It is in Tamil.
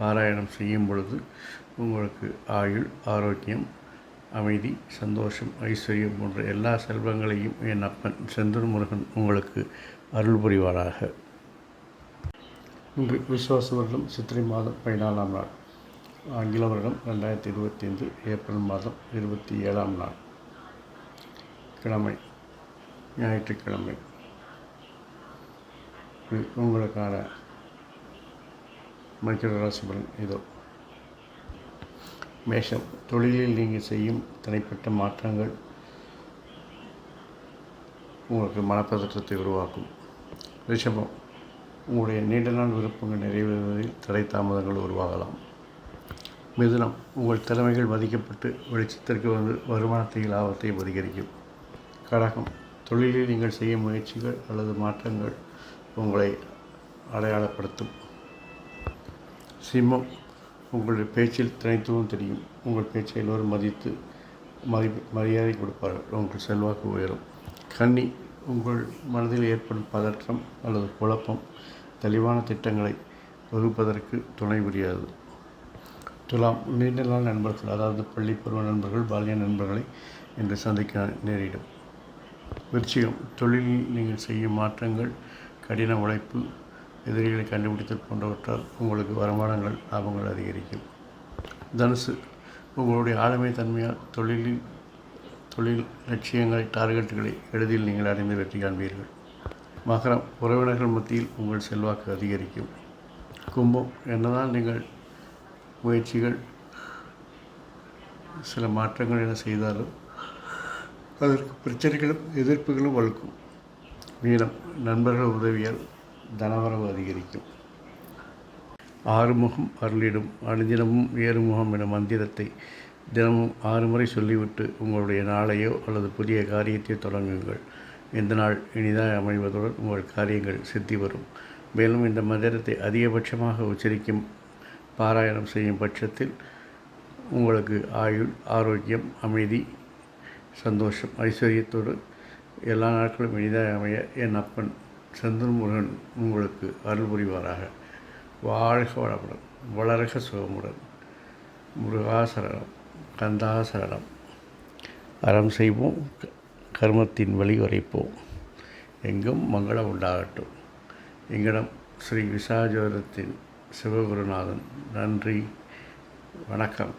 பாராயணம் செய்யும் பொழுது உங்களுக்கு ஆயுள் ஆரோக்கியம் அமைதி சந்தோஷம் ஐஸ்வர்யம் போன்ற எல்லா செல்வங்களையும் என் அப்பன் செந்தூர் முருகன் உங்களுக்கு அருள் புரிவாராக. இன்று விசுவாச வருடம் சித்திரை மாதம் பதினாலாம் நாள். ஆங்கில வருடம் ரெண்டாயிரத்தி இருபத்தி ஐந்து ஏப்ரல் மாதம் இருபத்தி ஏழாம் நாள். கிழமை ஞாயிற்றுக்கிழமை. உங்களுக்கான மகர ராசிபலன் இதோ. மேஷம் தொழிலில் நீங்கள் செய்யும் தனிப்பட்ட மாற்றங்கள் உங்களுக்கு மனப்பதற்றத்தை உருவாக்கும். ரிஷபம் உங்களுடைய நீண்ட நாள் விருப்பங்கள் நிறைவேறுவதில் தடை தாமதங்கள் உருவாகலாம். மிதுனம் உங்கள் திறமைகள் மதிக்கப்பட்டு வெளிச்சத்திற்கு வந்து வருமானத்தை லாபத்தை அதிகரிக்கும். கடகம் தொழிலில் நீங்கள் செய்யும் முயற்சிகள் அல்லது மாற்றங்கள் உங்களை அடையாளப்படுத்தும். சிம்மம் உங்களுடைய பேச்சில் தனித்துவம் தெரியும். உங்கள் பேச்சை எல்லோரும் மதித்து மதி மரியாதை கொடுப்பார்கள். உங்கள் செல்வாக்கு உயரும். கன்னி உங்கள் மனதில் ஏற்படும் பதற்றம் அல்லது குழப்பம் தெளிவான திட்டங்களை வகுப்பதற்கு துணை புரியாது. துலாம் நீண்ட நாள் நண்பர்கள் அதாவது பள்ளி பருவ நண்பர்கள் பாலிய நண்பர்களை என்று சந்திக்க நேரிடும். விருச்சிகம் தொழிலில் நீங்கள் செய்யும் மாற்றங்கள் கடின உழைப்பு எதிரிகளை கண்டுபிடித்தல் போன்றவற்றால் உங்களுக்கு வருமானங்கள் லாபங்கள் அதிகரிக்கும். தனுசு உங்களுடைய ஆளுமை தன்மையால் தொழிலில் தொழில் லட்சியங்களை டார்கெட்டுகளை எளிதில் நீங்கள் அடைந்து வெற்றி காண்பீர்கள். மகரம் உறவினர்கள் மத்தியில் உங்கள் செல்வாக்கு அதிகரிக்கும். கும்பம் என்னதான் நீங்கள் முயற்சிகள் சில மாற்றங்கள் என செய்தாலும் அதற்கு பிரச்சனைகளும் எதிர்ப்புகளும் வலுக்கும். மீனம் நண்பர்கள் உதவியால் தனவரவு அதிகரிக்கும். ஆறுமுகம் அருளிடும் அனுதினமும் ஏறுமுகம் என மந்திரத்தை தினமும் ஆறு முறை சொல்லிவிட்டு உங்களுடைய நாளையோ அல்லது புதிய காரியத்தை தொடங்குங்கள். இந்த நாள் இனிதாக அமைவதுடன் உங்கள் காரியங்கள் சித்தி வரும். மேலும் இந்த மந்திரத்தை அதிகபட்சமாக உச்சரிக்கும் பாராயணம் செய்யும் பட்சத்தில் உங்களுக்கு ஆயுள் ஆரோக்கியம் அமைதி சந்தோஷம் ஐஸ்வர்யத்தோடு எல்லா நாட்களும் இனிதாக அமைய என் அப்பன் சந்திரமுருகன் உங்களுக்கு அருள் புரிவாராக. வாழ்க வளமுடன். வளர்க சுகமுடன். முருகாசரணம் கந்தாசரணம் அறம் செய்வோம். கர்மத்தின் வழி உரைப்போம். எங்கும் மங்களம் உண்டாகட்டும். எங்களிடம் ஸ்ரீ விசாஜோதத்தின் சிவகுருநாதன். நன்றி. வணக்கம்.